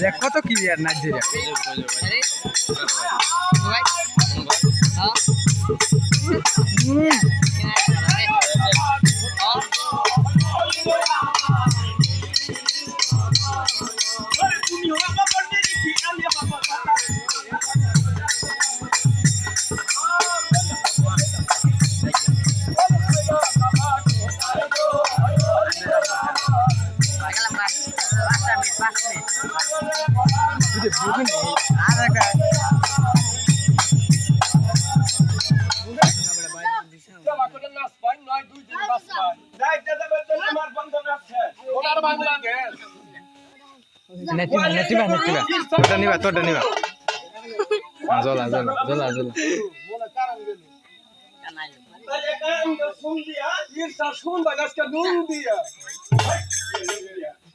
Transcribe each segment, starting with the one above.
দেখো তো কি আর নাইজেরিয়া নেটিবা নেটিবা নেটিবা তোটা নিবা তোটা নিবা জলা জলা জলা জলা ওই কারণ শুন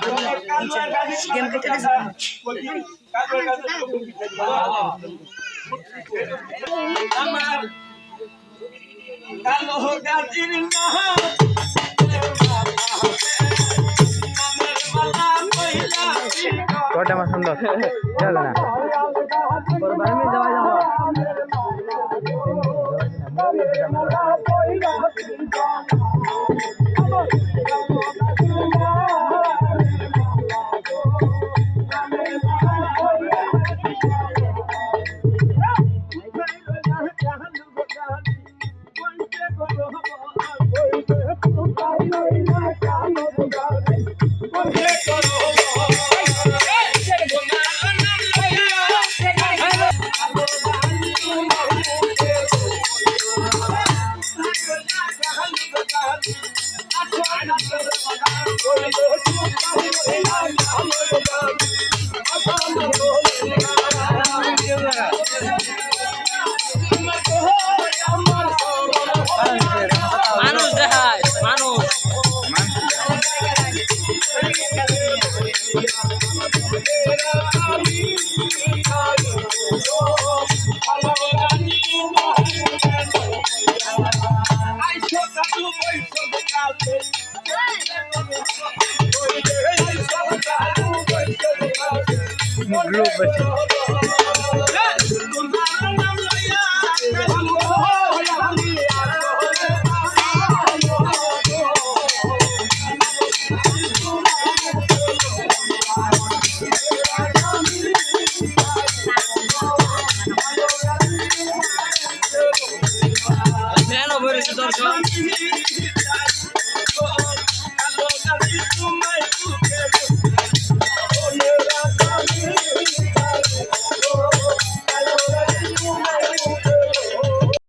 কেটে না তোটা আমার সুন্দর? চল না। মানুষ দেখায় মানুষ। গ্রুপ বেশি দর্শক